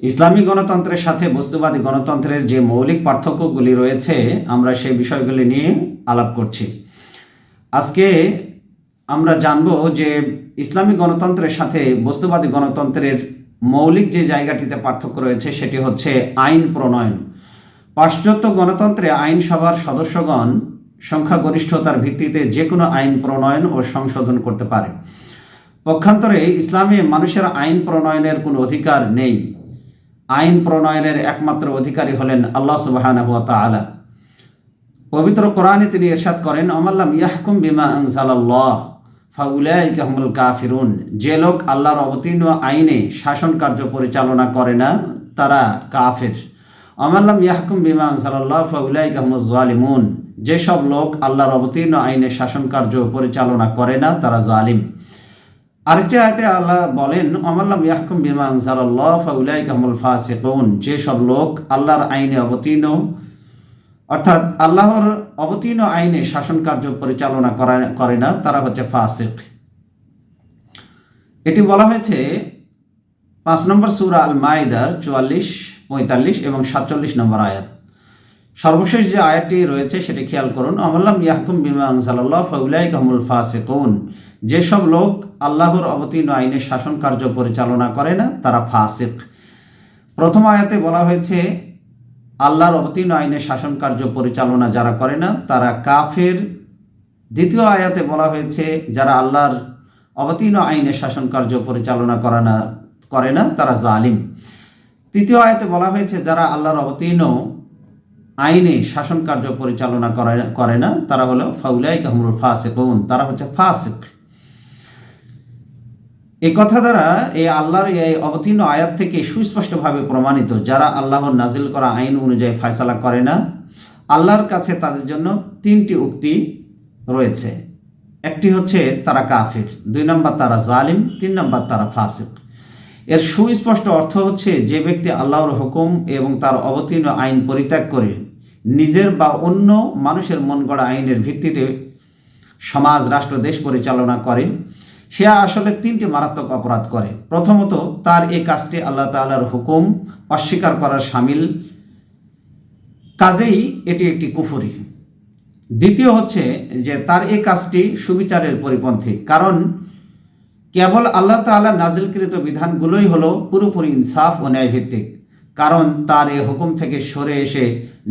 ইসলামী গণতন্ত্রের সাথে বস্তুবাদী গণতন্ত্রের যে মৌলিক পার্থক্যগুলি রয়েছে, আমরা সেই বিষয়গুলি নিয়ে আলাপ করছি। আজকে আমরা জানব যে ইসলামী গণতন্ত্রের সাথে বস্তুবাদী গণতন্ত্রের মৌলিক যে জায়গাটিতে পার্থক্য রয়েছে, সেটি হচ্ছে আইন প্রণয়ন। পাশ্চাত্য গণতন্ত্রে আইনসভার সদস্যগণ সংখ্যাগরিষ্ঠতার ভিত্তিতে যে কোনো আইন প্রণয়ন ও সংশোধন করতে পারে। পক্ষান্তরে ইসলামে মানুষের আইন প্রণয়নের কোনো অধিকার নেই। আইন প্রণয়নের একমাত্র অধিকারী হলেন আল্লাহ সুবাহানা হুয়া তাআলা। পবিত্র কোরআনে তিনি এরশাদ করেন অমাল্লাম ইয়াহকুম বিমা আনজালাল্লাহ, ফাউলাইকা হুমুল কাফিরুন। যে লোক আল্লাহর অবতীর্ণ আইনে শাসন কার্য পরিচালনা করে না, তারা কাফের। অমাল্লাম ইয়াহকুম বিমা আনজালাল্লাহ, ফাউলাইকা হুমুজ জালিমুন। যেসব লোক আল্লাহর অবতীর্ণ আইনে শাসন কার্য পরিচালনা করে না, তারা জালিম। আরেকটি আয়তে আল্লাহ বলেন আমাল্লাম ইয়াহকুম বিমা আনজালাল্লাহ, ফাউলাইকা হুমুল ফাসিকুন। যেসব লোক আল্লাহর আইনে অবতীর্ণ, অর্থাৎ আল্লাহর অবতীর্ণ আইনে শাসন কার্য পরিচালনা করা- না, তারা হচ্ছে ফাসিক। এটি বলা হয়েছে পাঁচ নম্বর সুরা আল মাইদার চুয়াল্লিশ, পঁয়তাল্লিশ এবং সাতচল্লিশ নম্বর আয়াত। সর্বশেষ যে আয়াতটি রয়েছে সেটি খেয়াল করুন। আমল্লাম ইয়াহকুম বিমা আনসাল্লাহ ফাউলাই কাহমুল ফাসিকুন। যেসব লোক আল্লাহর অবতীর্ণ আইনের শাসন কার্য পরিচালনা করে না, তারা ফাসিক। প্রথম আয়াতে বলা হয়েছে, আল্লাহর অবতীর্ণ আইনের শাসন কার্য পরিচালনা যারা করে না, তারা কাফের। দ্বিতীয় আয়াতে বলা হয়েছে, যারা আল্লাহর অবতীর্ণ আইনের শাসন কার্য পরিচালনা করে না করে না, তারা জালিম। তৃতীয় আয়াতে বলা হয়েছে, যারা আল্লাহর অবতীর্ণ আইনে শাসন কার্য পরিচালনা করে করে না। তারা হলো ফাউলাই কাহমুল ফাসিকুন, তারা হচ্ছে ফাসিক। এই কথা দ্বারা এই আল্লাহর এই অবতীর্ণ আয়াত থেকে সুস্পষ্টভাবে প্রমাণিত, যারা আল্লাহর নাজিল করা আইন অনুযায়ী ফয়সালা করে না, আল্লাহর কাছে তাদের জন্য তিনটি উক্তি রয়েছে। একটি হচ্ছে তারা কাফির, দুই নম্বর তারা জালিম, তিন নম্বর তারা ফাসিক। এর সুস্পষ্ট অর্থ হচ্ছে যে ব্যক্তি আল্লাহর হুকুম এবং তার অবতীর্ণ আইন পরিত্যাগ করে নিজের বা অন্য মানুষের মন গড়া আইনের ভিত্তিতে সমাজ, রাষ্ট্র, দেশ পরিচালনা করে। সে আসলে তিনটি মারাত্মক অপরাধ করে। প্রথমত, তার এই কাজটি আল্লাহ তাআলার হুকুম অস্বীকার করার সামিল। কাজেই এটি একটি কুফুরি। দ্বিতীয় হচ্ছে যে তার এই কাজটি সুবিচারের পরিপন্থী। কারণ কেবল আল্লাহ তাআলা নাজিলকৃত বিধানগুলোই হলো পুরোপুরি ইনসাফ ও ন্যায়ভিত্তিক। কারণ তার এ হুকুম থেকে সরে এসে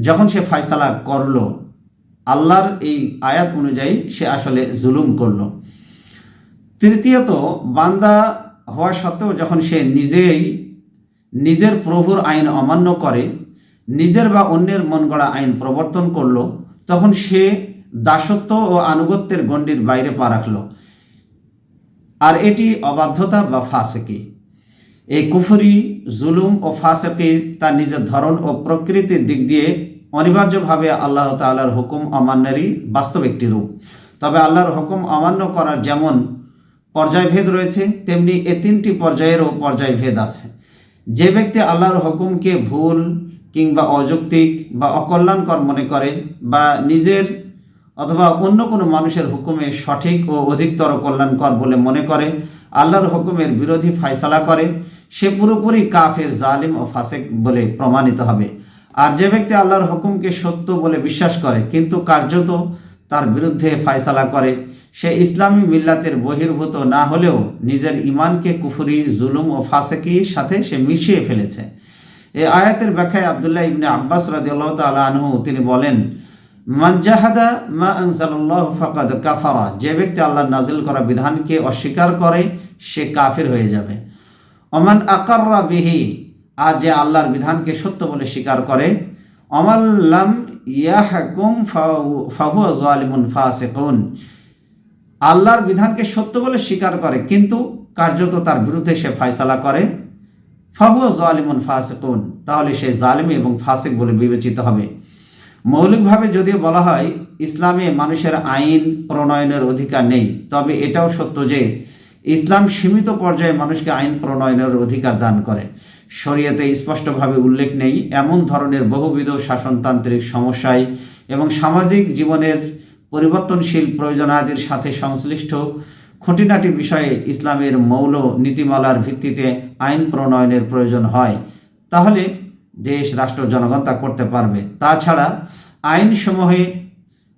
যখন সে ফয়সালা করল, আল্লাহর এই আয়াত অনুযায়ী সে আসলে জুলুম করল। তৃতীয়ত, বান্দা হওয়া সত্ত্বেও যখন সে নিজেই নিজের প্রভুর আইন অমান্য করে, নিজের বা অন্যের মন গড়া আইন প্রবর্তন করল, তখন সে দাসত্ব ও আনুগত্যের গণ্ডির বাইরে পা রাখল। আর এটি অবাধ্যতা বা ফাসেকি। এই কুফরি, জুলুম ও ফাসেকি তার নিজের ধরন ও প্রকৃতির দিক দিয়ে অনিবার্যভাবে আল্লাহ তাআলার হুকুম অমান্যেরই বাস্তব একটি রূপ। তবে আল্লাহর হুকুম অমান্য করার যেমন পর্যায়ভেদ রয়েছে, তেমনি এ তিনটি পর্যায়েরও পর্যায়ভেদ আছে। যে ব্যক্তি আল্লাহর হুকুমকে ভুল কিংবা অযৌক্তিক বা অকল্যাণকর মনে করে বা নিজের অথবা অন্য কোনো মানুষের হুকুমে সঠিক ও অধিকতর কল্যাণকর বলে মনে করে, আল্লাহর হুকুমের বিরোধী ফায়সালা করে, সে পুরোপুরি কাফের, জালিম ও ফাসেক বলে প্রমাণিত হবে। আর যে ব্যক্তি আল্লাহর হুকুমকে সত্য বলে বিশ্বাস করে, কিন্তু কার্যত তার বিরুদ্ধে ফায়সালা করে, সে ইসলামী মিল্লাতের বহির্ভূত না হলেও নিজের ইমানকে কুফুরি, জুলুম ও ফাসেকির সাথে সে মিশিয়ে ফেলেছে। এ আয়াতের ব্যাখ্যায় আবদুল্লাহ ইবনে আব্বাস রাদিয়াল্লাহু তাআলা আনহু তিনি বলেন মান জাহাদা মা আনজালাল্লাহু ফাকাদ কাফারা। যে ব্যক্তি আল্লাহর নাজিল করা বিধানকে অস্বীকার করে, সে কাফির হয়ে যাবে। অমান আকাররা বিহি, আর যে আল্লাহর বিধানকে সত্য বলে স্বীকার করে অমাল্লাম ইয়াহকুম ফাহুয়া জালিমুন ফাসিকুন। আল্লাহর বিধানকে সত্য বলে স্বীকার করে, কিন্তু কার্যত তার বিরুদ্ধে সে ফয়সালা করে। ফাহুয়া জালিমুন ফাসিকুন, তাহলে সে জালিম এবং ফাসিক বলে বিবেচিত হবে। মৌলিকভাবে যদিও বলা হয়, ইসলামে মানুষের আইন, প্রণয়নের অধিকার নেই, তবে এটাও সত্য যে ইসলাম সীমিত পর্যায়ে মানুষকে আইন প্রণয়নের অধিকার দান করে। শরীয়তে স্পষ্টভাবে উল্লেখ নেই, এমন ধরনের বহুবিধ শাসনতান্ত্রিক সমস্যায় এবং সামাজিক জীবনের পরিবর্তনশীল প্রয়োজনাদির সাথে সংশ্লিষ্ট খুঁটিনাটি বিষয়ে ইসলামের মৌল নীতিমালার ভিত্তিতে আইন প্রণয়নের প্রয়োজন হয়। তাহলে দেশ, রাষ্ট্র, জনগণ তা করতে পারবে। তাছাড়া আইনসমূহে,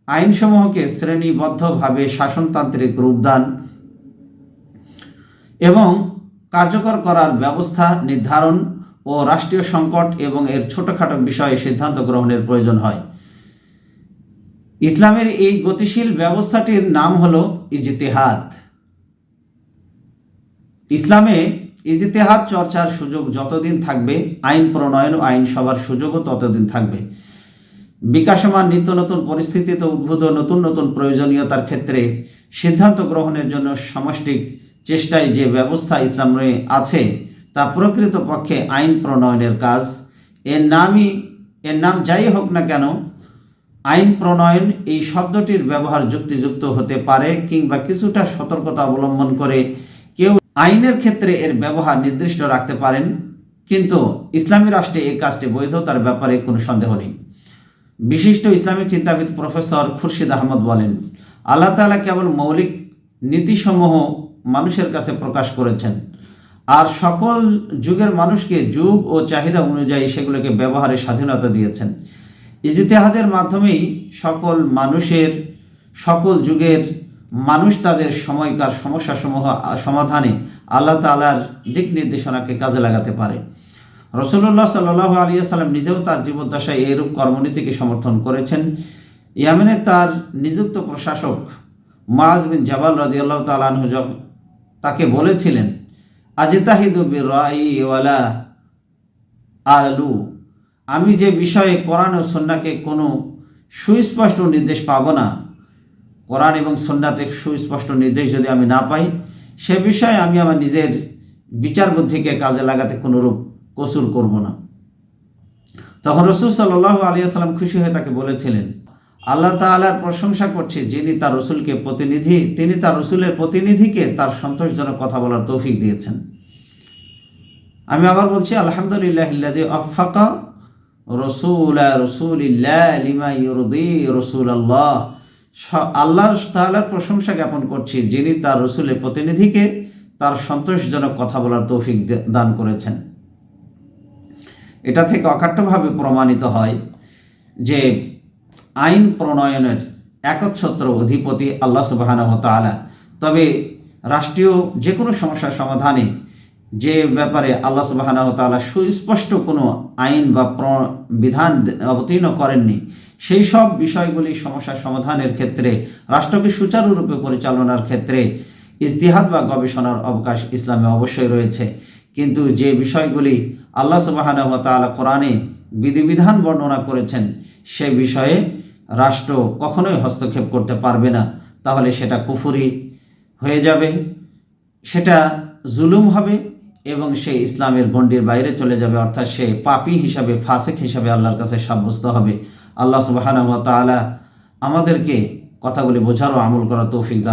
আইনসমূহকে শ্রেণীবদ্ধভাবে শাসনতান্ত্রিক রূপদান এবং কার্যকর করার ব্যবস্থা নির্ধারণ ও রাষ্ট্রীয় সংকট এবং এর ছোটখাটো বিষয়ে সিদ্ধান্ত গ্রহণের প্রয়োজন হয়। ইসলামের এই গতিশীল ব্যবস্থাটির নাম হলো ইজতেহাদ। ইসলামে ইজতেহাদ চর্চার সুযোগ যতদিন থাকবে, আইন প্রণয়ন ও আইন সভার সুযোগও ততদিন থাকবে। বিকাশমান নিত্য নতুন পরিস্থিতিতে উদ্ভূত নতুন নতুন প্রয়োজনীয়তার ক্ষেত্রে সিদ্ধান্ত গ্রহণের জন্য সমষ্টিক চেষ্টায় যে ব্যবস্থা ইসলামে আছে, তা প্রকৃতপক্ষে আইন প্রণয়নের কাজ। এর নামই, এর নাম যাই হোক না কেন, আইন প্রণয়ন এই শব্দটির ব্যবহার যুক্তিযুক্ত হতে পারে কিংবা কিছুটা সতর্কতা অবলম্বন করে আইনের ক্ষেত্রে এর ব্যবহার নির্দিষ্ট রাখতে পারেন, কিন্তু ইসলামী রাষ্ট্রে এই কাজটি বৈধতার ব্যাপারে কোনো সন্দেহ নেই। বিশিষ্ট ইসলামী চিন্তাবিদ প্রফেসর খুরশিদ আহমদ বলেন, আল্লাহ তাআলা কেবল মৌলিক নীতিসমূহ মানুষের কাছে প্রকাশ করেছেন, আর সকল যুগের মানুষকে যুগ ও চাহিদা অনুযায়ী সেগুলোকে ব্যবহারের স্বাধীনতা দিয়েছেন। ইজতেহাদের মাধ্যমেই সকল মানুষের, সকল যুগের মানুষ তাদের সময়কার সমস্যাসমূহ সমাধানে আল্লাহ তাআলার দিক নির্দেশনাকে কাজে লাগাতে পারে। রসুল্লাহ সাল্লাহ আলিয়াল্লাম নিজেও তার জীবদ্দশায় এরূপ কর্মনীতিকে সমর্থন করেছেন। ইয়ামেনে তার নিযুক্ত প্রশাসক মাজ বিন জাবাল রাজিয়াল্লাহ তালানহু তাকে বলেছিলেন, আজিতাহিদু বির রাইওয়ালা আলু আমি যে বিষয়ে কোরআন ও সন্নাকে কোনো সুস্পষ্ট নির্দেশ পাবো না কোরআন এবং সন্ন্যাতে সুস্পষ্ট নির্দেশ যদি আমি না পাই, সে বিষয়ে আমি আমার নিজের বিচার বুদ্ধিকে কাজে লাগাতে কোনোরূপ কসুর করব না। তখন রসুল সাল্লাহ আলিয়াল্লাম খুশি হয়ে তাকে বলেছিলেন, আল্লাহ তাআলার প্রশংসা করছে যিনি তার রসুলকে প্রতিনিধি, তিনি তার রসুলের প্রতিনিধিকে তার সন্তোষজনক কথা বলার তৌফিক দিয়েছেন। আমি আবার বলছি, আলহামদুলিল্লাহ আফাকা রসুল ইউরদি রসুল আল্লাহ আল্লাহর তাআলার প্রশংসা জ্ঞাপন করছি, যিনি তার রসুলের প্রতিনিধিকে তার সন্তোষজনক কথা বলার তৌফিক দান করেছেন। এটা থেকে অকাট্যভাবে প্রমাণিত হয় যে আইন প্রণয়নের একচ্ছত্র অধিপতি আল্লাহ সুবাহানহ তালা তবে রাষ্ট্রীয় যে কোনো সমস্যার সমাধানে যে ব্যাপারে আল্লাহ সুবাহানহ তালা সুস্পষ্ট কোনো আইন বা বিধান অবতীর্ণ করেননি, সেই সব বিষয়গুলি সমস্যা সমাধানের ক্ষেত্রে, রাষ্ট্রকে সুচারুরূপে পরিচালনার ক্ষেত্রে ইজতিহাদ বা গবেষণার অবকাশ ইসলামে অবশ্যই রয়েছে। কিন্তু যে বিষয়গুলি আল্লাহ সুবাহান তালা কোরআনে বিধিবিধান বর্ণনা করেছেন, সে বিষয়ে রাষ্ট্র কখনোই হস্তক্ষেপ করতে পারবে না। তাহলে সেটা কুফুরি হয়ে যাবে, সেটা জুলুম হবে এবং সে ইসলামের গণ্ডির বাইরে চলে যাবে, অর্থাৎ সে পাপি হিসাবে, ফাসেক হিসাবে আল্লাহর কাছে সাব্যস্ত হবে। আল্লাহ সুবাহান তালা আমাদেরকে কথাগুলি বোঝারও আমল করার তৌফিক দান